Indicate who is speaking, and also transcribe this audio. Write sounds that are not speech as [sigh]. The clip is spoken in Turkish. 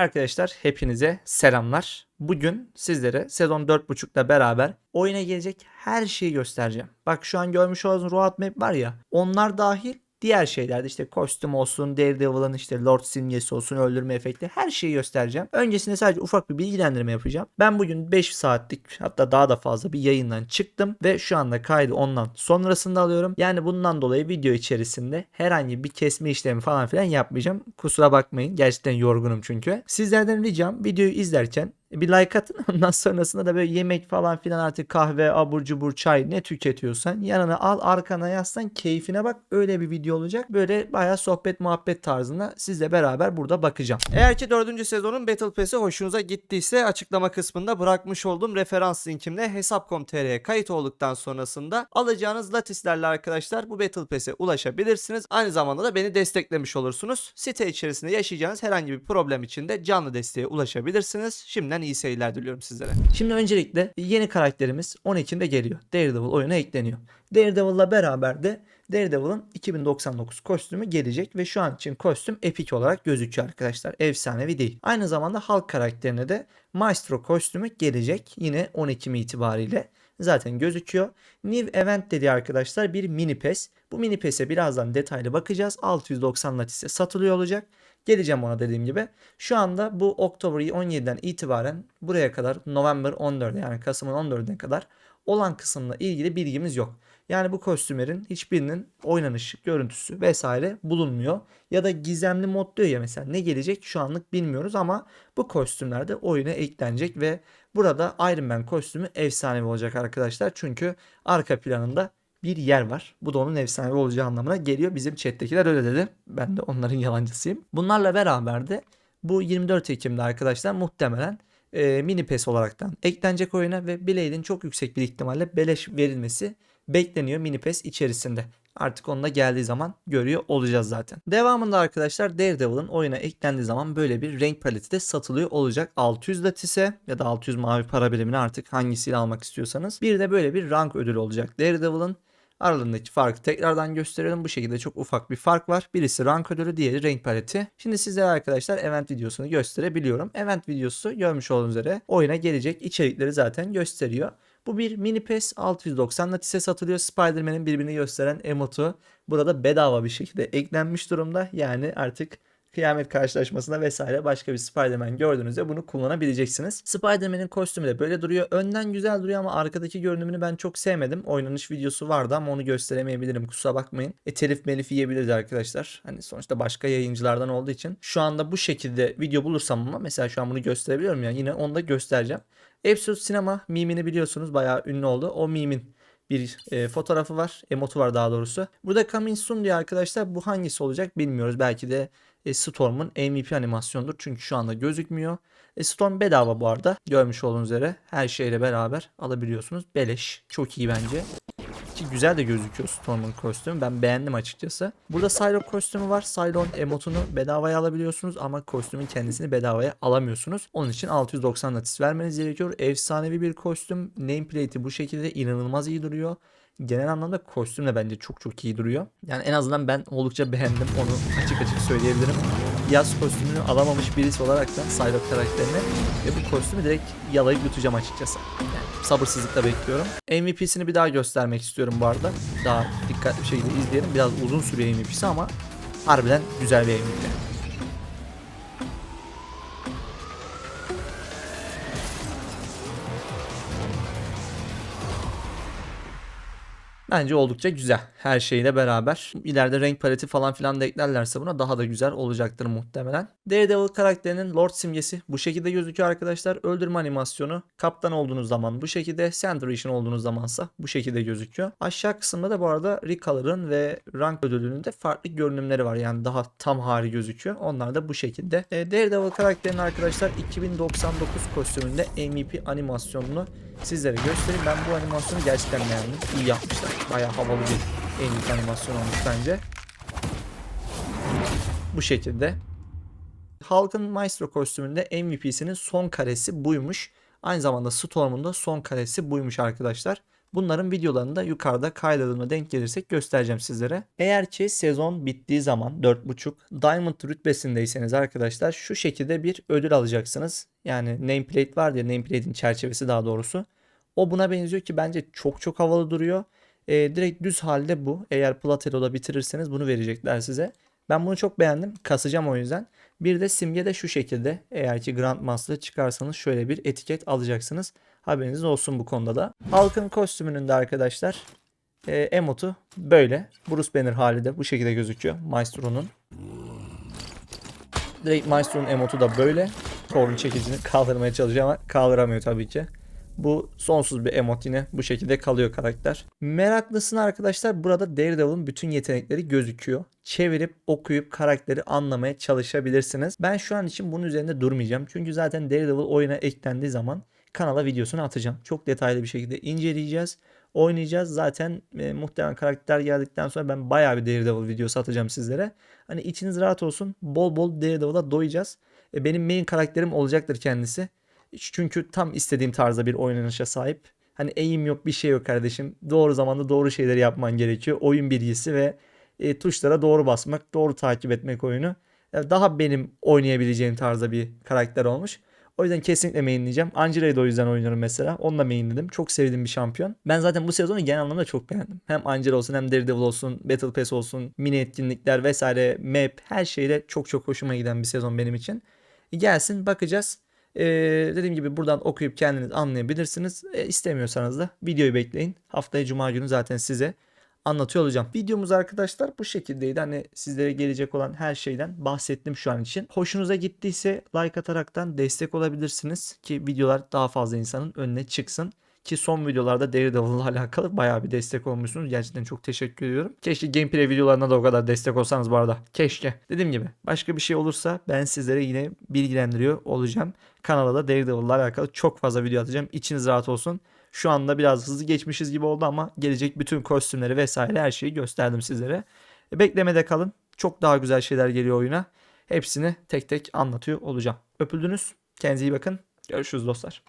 Speaker 1: Arkadaşlar hepinize selamlar. Bugün sizlere sezon 4.5'la beraber oyuna gelecek her şeyi göstereceğim. Bak şu an görmüş olduğunuz roadmap var ya onlar dahil diğer şeylerde işte kostüm olsun, Daredevil'ın işte Lord simgesi olsun, öldürme efekti her şeyi göstereceğim. Öncesinde sadece ufak bir bilgilendirme yapacağım. Ben bugün 5 saatlik hatta daha da fazla bir yayından çıktım ve şu anda kaydı ondan sonrasında alıyorum. Yani bundan dolayı video içerisinde herhangi bir kesme işlemi falan filan yapmayacağım. Kusura bakmayın. Gerçekten yorgunum çünkü. Sizlerden ricam videoyu izlerken bir like atın. [laughs] Ondan sonrasında da böyle yemek falan filan artık kahve, abur cubur, çay ne tüketiyorsan yanına al arkana yaslan keyfine bak. Öyle bir video olacak. Böyle bayağı sohbet muhabbet tarzında sizle beraber burada bakacağım. Eğer ki 4. sezonun Battle Pass'i hoşunuza gittiyse açıklama kısmında bırakmış olduğum referans linkimle hesap.com.tr'ye kayıt olduktan sonrasında alacağınız latislerle arkadaşlar bu Battle Pass'e ulaşabilirsiniz. Aynı zamanda da beni desteklemiş olursunuz. Site içerisinde yaşayacağınız herhangi bir problem için de canlı desteğe ulaşabilirsiniz. Şimdiden iyi seyirler diliyorum sizlere. Şimdi öncelikle yeni karakterimiz 10 Ekim'de geliyor. Daredevil oyuna ekleniyor. Daredevil'la beraber de Daredevil'ın 2099 kostümü gelecek ve şu an için kostüm epik olarak gözüküyor arkadaşlar. Efsanevi değil. Aynı zamanda Hulk karakterine de Maestro kostümü gelecek. Yine 10 Ekim itibariyle zaten gözüküyor. New Event dediği arkadaşlar bir mini PES. Bu mini PES'e birazdan detaylı bakacağız. 690 latise satılıyor olacak. Geleceğim ona dediğim gibi. Şu anda bu Oktober 17'den itibaren buraya kadar November 14'e yani Kasım'ın 14'üne kadar olan kısımla ilgili bilgimiz yok. Yani bu kostümlerin hiçbirinin oynanışı, görüntüsü vesaire bulunmuyor. Ya da gizemli mod diyor ya mesela ne gelecek şu anlık bilmiyoruz ama bu kostümler de oyuna eklenecek ve burada Iron Man kostümü efsanevi olacak arkadaşlar. Çünkü arka planında bir yer var. Bu da onun efsanevi olacağı anlamına geliyor. Bizim chat'tekiler öyle dedi. Ben de onların [laughs] yalancısıyım. Bunlarla beraber de bu 24 Ekim'de arkadaşlar muhtemelen e, mini PES olaraktan eklenecek oyuna ve Blade'in çok yüksek bir ihtimalle beleş verilmesi bekleniyor mini PES içerisinde. Artık onunla geldiği zaman görüyor olacağız zaten. Devamında arkadaşlar Daredevil'ın oyuna eklendiği zaman böyle bir renk paleti de satılıyor olacak. 600 latise ya da 600 mavi para birimini artık hangisiyle almak istiyorsanız. Bir de böyle bir rank ödülü olacak Daredevil'ın. Aralarındaki farkı tekrardan gösterelim. Bu şekilde çok ufak bir fark var. Birisi rank ödülü, diğeri renk paleti. Şimdi sizlere arkadaşlar event videosunu gösterebiliyorum. Event videosu görmüş olduğunuz üzere oyuna gelecek içerikleri zaten gösteriyor. Bu bir mini PES 690 latise satılıyor. Spider-Man'in birbirini gösteren emotu burada bedava bir şekilde eklenmiş durumda. Yani artık kıyamet karşılaşmasında vesaire başka bir Spider-Man gördüğünüzde bunu kullanabileceksiniz. Spider-Man'in kostümü de böyle duruyor. Önden güzel duruyor ama arkadaki görünümünü ben çok sevmedim. Oynanış videosu vardı ama onu gösteremeyebilirim kusura bakmayın. E telif melif yiyebiliriz arkadaşlar. Hani sonuçta başka yayıncılardan olduğu için. Şu anda bu şekilde video bulursam ama mesela şu an bunu gösterebiliyorum ya yine onu da göstereceğim. Absolute Sinema mimini biliyorsunuz bayağı ünlü oldu. O mimin bir e, fotoğrafı var. Emotu var daha doğrusu. Burada Coming Soon diyor arkadaşlar. Bu hangisi olacak bilmiyoruz. Belki de e, Storm'un MVP animasyonudur. Çünkü şu anda gözükmüyor. E, Storm bedava bu arada. Görmüş olduğunuz üzere her şeyle beraber alabiliyorsunuz. Beleş. Çok iyi bence. Ki güzel de gözüküyor Storm'un kostümü. Ben beğendim açıkçası. Burada Psylocke kostümü var. Psylocke'un emotunu bedavaya alabiliyorsunuz ama kostümün kendisini bedavaya alamıyorsunuz. Onun için 690 latis vermeniz gerekiyor. Efsanevi bir kostüm. Nameplate'i bu şekilde inanılmaz iyi duruyor genel anlamda kostüm de bence çok çok iyi duruyor. Yani en azından ben oldukça beğendim onu açık açık söyleyebilirim. Yaz kostümünü alamamış birisi olarak da Psylocke karakterine ve bu kostümü direkt yalayıp yutacağım açıkçası. Yani sabırsızlıkla bekliyorum. MVP'sini bir daha göstermek istiyorum bu arada. Daha dikkatli bir şekilde izleyelim. Biraz uzun sürüyor MVP'si ama harbiden güzel bir MVP. Bence oldukça güzel. Her şeyle beraber. İleride renk paleti falan filan da eklerlerse buna daha da güzel olacaktır muhtemelen. Daredevil karakterinin Lord simgesi bu şekilde gözüküyor arkadaşlar. Öldürme animasyonu kaptan olduğunuz zaman bu şekilde. Centurion olduğunuz zamansa bu şekilde gözüküyor. Aşağı kısımda da bu arada Recolor'ın ve rank ödülünün de farklı görünümleri var. Yani daha tam hali gözüküyor. Onlar da bu şekilde. E, Daredevil karakterinin arkadaşlar 2099 kostümünde MVP animasyonunu sizlere göstereyim. Ben bu animasyonu gerçekten beğendim. İyi yapmışlar. Bayağı havalı bir en animasyon olmuş bence. Bu şekilde. Hulk'ın Maestro kostümünde MVP'sinin son karesi buymuş. Aynı zamanda Storm'un da son karesi buymuş arkadaşlar. Bunların videolarını da yukarıda kaydedilme denk gelirsek göstereceğim sizlere. Eğer ki sezon bittiği zaman 4.5 Diamond rütbesindeyseniz arkadaşlar şu şekilde bir ödül alacaksınız. Yani nameplate var ya nameplate'in çerçevesi daha doğrusu. O buna benziyor ki bence çok çok havalı duruyor. Ee, direkt düz halde bu. Eğer Platelo'da bitirirseniz bunu verecekler size. Ben bunu çok beğendim. Kasacağım o yüzden. Bir de simge de şu şekilde. Eğer ki Grandmaster çıkarsanız şöyle bir etiket alacaksınız. Haberiniz olsun bu konuda da. Halkın kostümünün de arkadaşlar e, emotu böyle. Bruce Banner hali de bu şekilde gözüküyor. Maestro'nun. Direkt Maestro'nun emotu da böyle. Thor'un çekicini kaldırmaya çalışıyor ama kaldıramıyor tabii ki. Bu sonsuz bir emot yine bu şekilde kalıyor karakter. Meraklısına arkadaşlar burada Daredevil'ın bütün yetenekleri gözüküyor. Çevirip okuyup karakteri anlamaya çalışabilirsiniz. Ben şu an için bunun üzerinde durmayacağım. Çünkü zaten Daredevil oyuna eklendiği zaman kanala videosunu atacağım. Çok detaylı bir şekilde inceleyeceğiz. Oynayacağız. Zaten e, muhtemelen karakter geldikten sonra ben bayağı bir Daredevil videosu atacağım sizlere. Hani içiniz rahat olsun. Bol bol Daredevil'a doyacağız. E, benim main karakterim olacaktır kendisi. Çünkü tam istediğim tarzda bir oynanışa sahip. Hani eğim yok bir şey yok kardeşim. Doğru zamanda doğru şeyleri yapman gerekiyor. Oyun bilgisi ve e, tuşlara doğru basmak, doğru takip etmek oyunu. E, Daha benim oynayabileceğim tarzda bir karakter olmuş. O yüzden kesinlikle mainleyeceğim. Angela'yı da o yüzden oynuyorum mesela. Onu da mainledim. Çok sevdiğim bir şampiyon. Ben zaten bu sezonu genel anlamda çok beğendim. Hem Angela olsun hem Daredevil olsun, Battle Pass olsun, mini etkinlikler vesaire, map her şeyle çok çok hoşuma giden bir sezon benim için. E, Gelsin bakacağız. Ee, dediğim gibi buradan okuyup kendiniz anlayabilirsiniz. Ee, istemiyorsanız da videoyu bekleyin. Haftaya cuma günü zaten size anlatıyor olacağım. Videomuz arkadaşlar bu şekildeydi. Hani sizlere gelecek olan her şeyden bahsettim şu an için. Hoşunuza gittiyse like ataraktan destek olabilirsiniz ki videolar daha fazla insanın önüne çıksın. Ki son videolarda Daredevil'la [laughs] alakalı bayağı bir destek olmuşsunuz. Gerçekten çok teşekkür ediyorum. Keşke gameplay videolarına da o kadar destek olsanız bu arada. Keşke. Dediğim gibi başka bir şey olursa ben sizlere yine bilgilendiriyor olacağım. Kanala da Daredevil'la alakalı çok fazla video atacağım. İçiniz rahat olsun. Şu anda biraz hızlı geçmişiz gibi oldu ama gelecek bütün kostümleri vesaire her şeyi gösterdim sizlere. E, Beklemede kalın. Çok daha güzel şeyler geliyor oyuna. Hepsini tek tek anlatıyor olacağım. Öpüldünüz. Kendinize iyi bakın. Görüşürüz dostlar.